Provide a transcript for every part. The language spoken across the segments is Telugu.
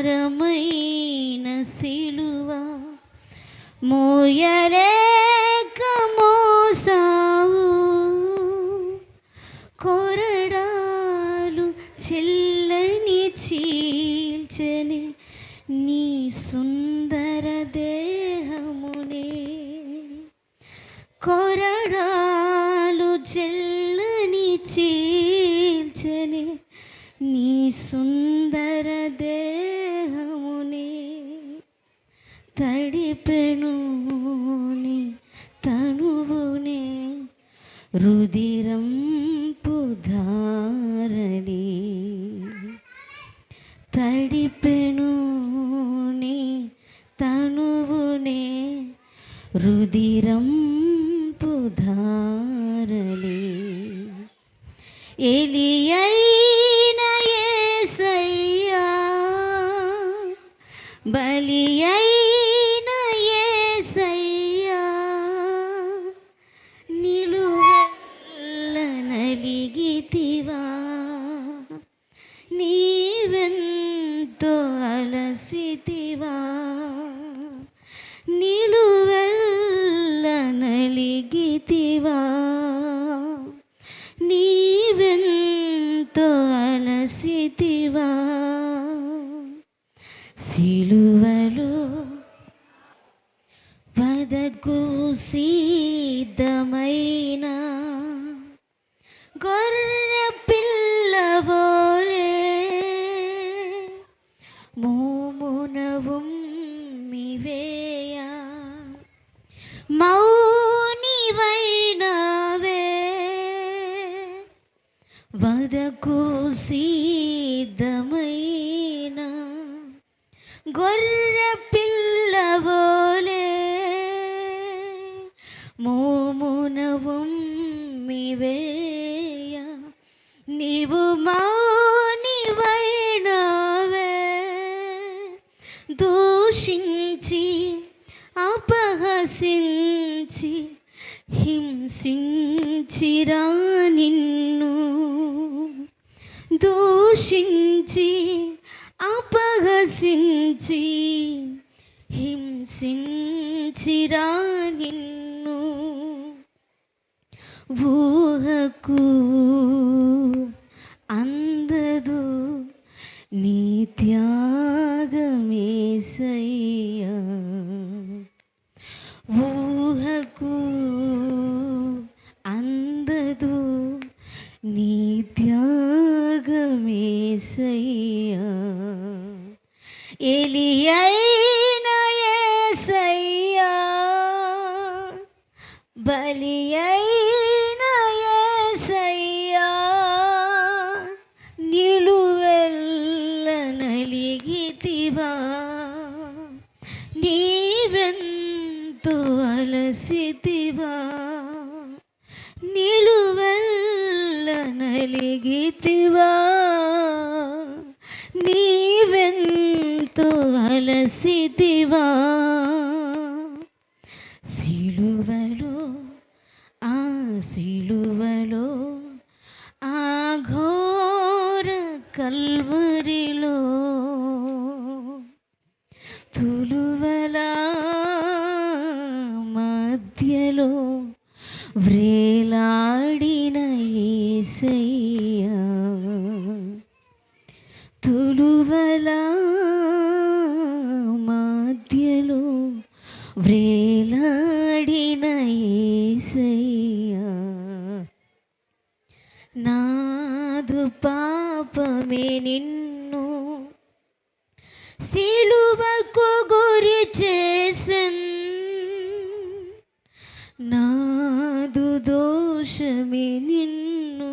భారమైన సిలువ మోయలేక మోసావు. కొరడాలు చెల్లని చీల్చని నీ సుందర దేహమునే. కొరడాలు చెల్లని చీల్చని నీ సుందర తడిపెను నీ తనువునే రుదిరం పుధారడి తడిపెను నీ తనువునే రుదిరం అలసితివా సిలువలో వదకు సిద్ధమైన గొర్రె పిల్లవోలే మోమునవు మివేయ మౌనివైనవే. వదకు సీ సిద్ధమైన గొర్రె పిల్లవోలే మోమునவும் మివేయ నీవు మౌనివైనవే దూషించి అపహసించి హింసించిరా దూషించి అపహసించి హింసించిరా నిన్ను. ఊహకు అందదు నీతి త్యాగమేసయ్యా ఎలియైన యేసయ్యా బలి అయిన నిలువెల్ల నలిగితివా నీవెంతో అలసితివా. నిలువెల్ల కలిగితివా నీవెంతో అలసిదివా సిలువలో ఆ సిలువలో ఆ ఘోర కల్వరిలో తులువల మధ్యలో వ్రేలాడిన ఏసయ్యా తులువల మధ్యలో వ్రేలాడిన ఏసయ్యా. నాదు పాపమే నిన్ను సిలువకు గురి చేసన్. నాదు దోషమే నిన్ను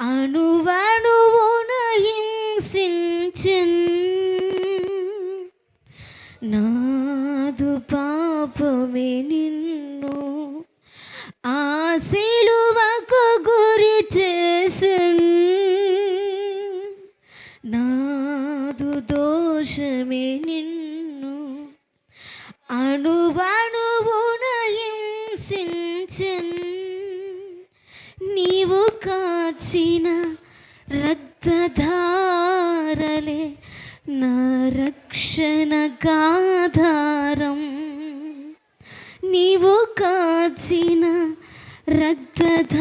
అణువణువున కాచిన రక్తధారలే నా రక్షణ గాధారం. నీవు కాచిన రక్తధారలే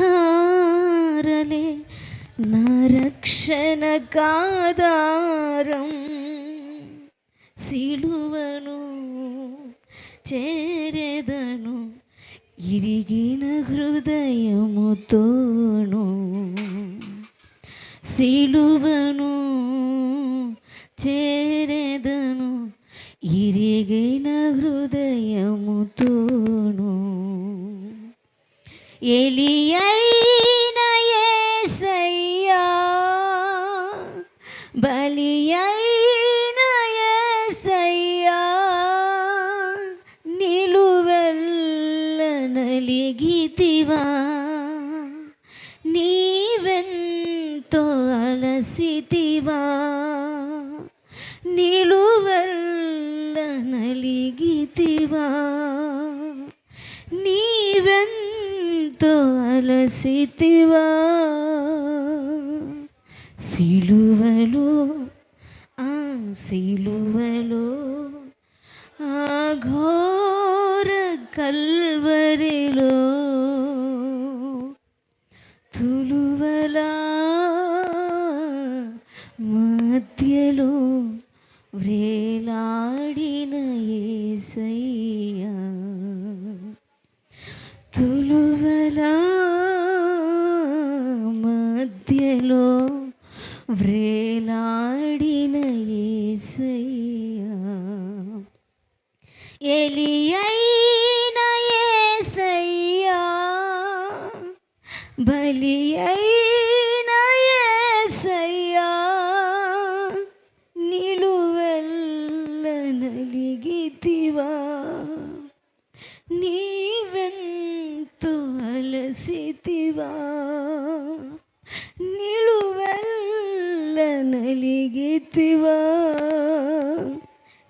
నా రక్షణ గాధారం. సిలువను చేరెదను ఇరిగిన హృదయముతోను సిలువను చేరెదను ఇరిగిన హృదయముతోను ఎలియైన అలసితివా నిలువెల్ల నలిగితివా నీవెంతో అలసితివా. సిలువలో ఆ సిలువలో ఆ ఘోర కల్వరిలో వ్రేలాడిన ఏసయ్యా. ఎలియైన ఏసయ్యా. బలి అయిన ఏసయ్యా. నిలువెల్ల నలిగితివా నీవెంతో అలసితివా. నిలు నలిగితివా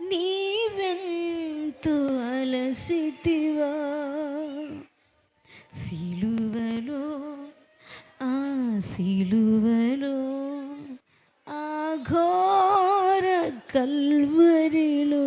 నీవెంతో అలసితివా సిలువలో ఆ సిలువలో ఆ ఘోర కల్వరిలో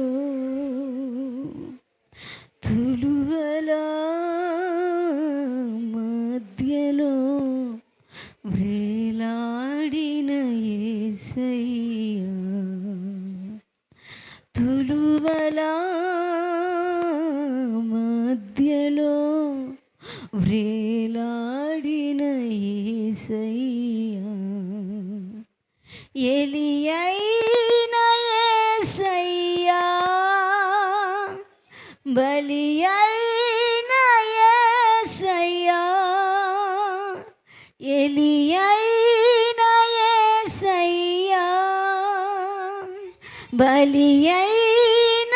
బలి అయిన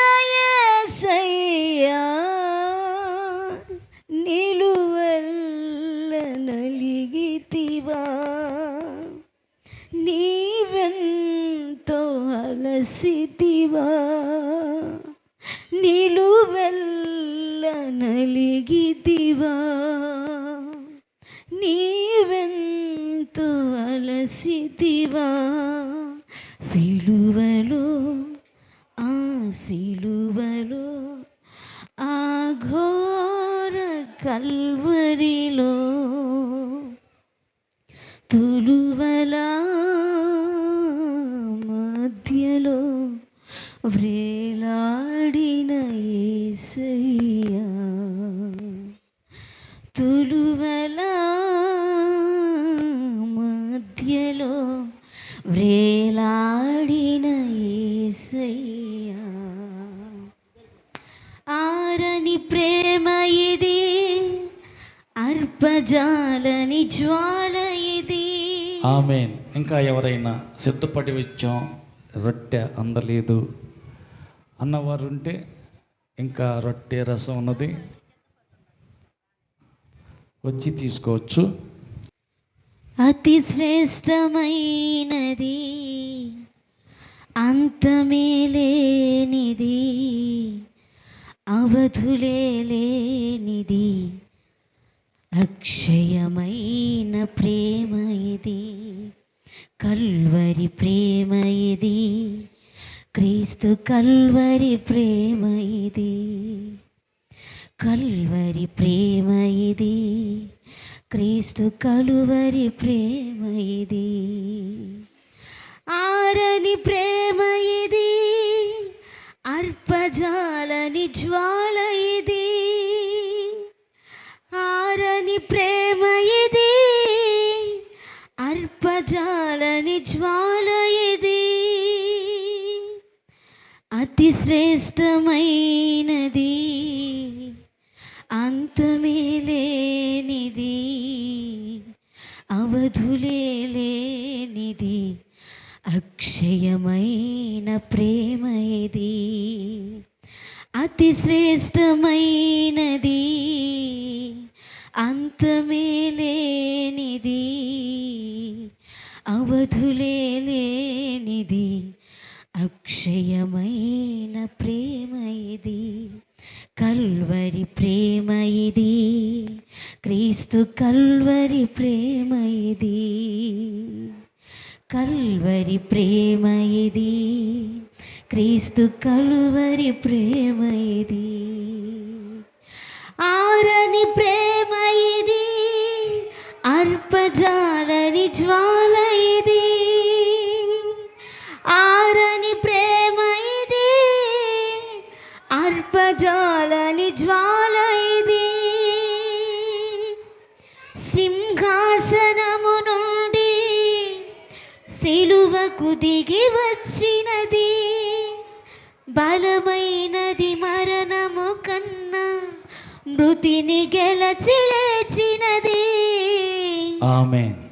ఏసయ్యా నలిగితివా. నీవెంతో అలసితివా. నిలువెల్ల నలిగితివా. నీవెంతో అలసితివా. సిలువలో సిలువలో ఆ ఘోర కల్వరిలో తులువల మధ్యలో వ్రే ప్రేమ ఇది అర్పజాలని జ్వాల ఇది. ఆమెన్. ఇంకా ఎవరైనా సిద్ధపడి వచ్చాం రొట్టె అందలేదు అన్నవారు ఉంటే ఇంకా రొట్టె రసం ఉన్నది వచ్చి తీసుకోవచ్చు. అతి శ్రేష్టమైనది అంతమే లేనిది. అవధులే లేనిది అక్షయమైన ప్రేమ ఇది. కల్వరి ప్రేమ ఇది. క్రీస్తు కల్వరి ప్రేమ ఇది. కల్వరి ప్రేమ ఇది. క్రీస్తు కలువరి ప్రేమ ఇది. ఆరని ప్రేమ ఇది. అర్పజాలని జ్వాల ఇది ఆరని ప్రేమ ఇది అర్పజాలని జ్వాల ఇది. అతి శ్రేష్టమైనది అంతమే లేనిది అవధులే లేనిది అక్షయమైన ప్రేమ ఇది. అతి శ్రేష్టమైన కల్వరి ప్రేమ ఇది క్రీస్తు కల్వరి ప్రేమ ఇది. ఆరని ప్రేమ ఇది అర్పజాలని జ్వాల ఇది. ఆరని ప్రేమ ఇది అర్పజాలని జ్వాల సిలువకు దిగి వచ్చినది. బలమైనది మరణము కన్నా మృతిని గెలచి లేచినది. ఆమెన్.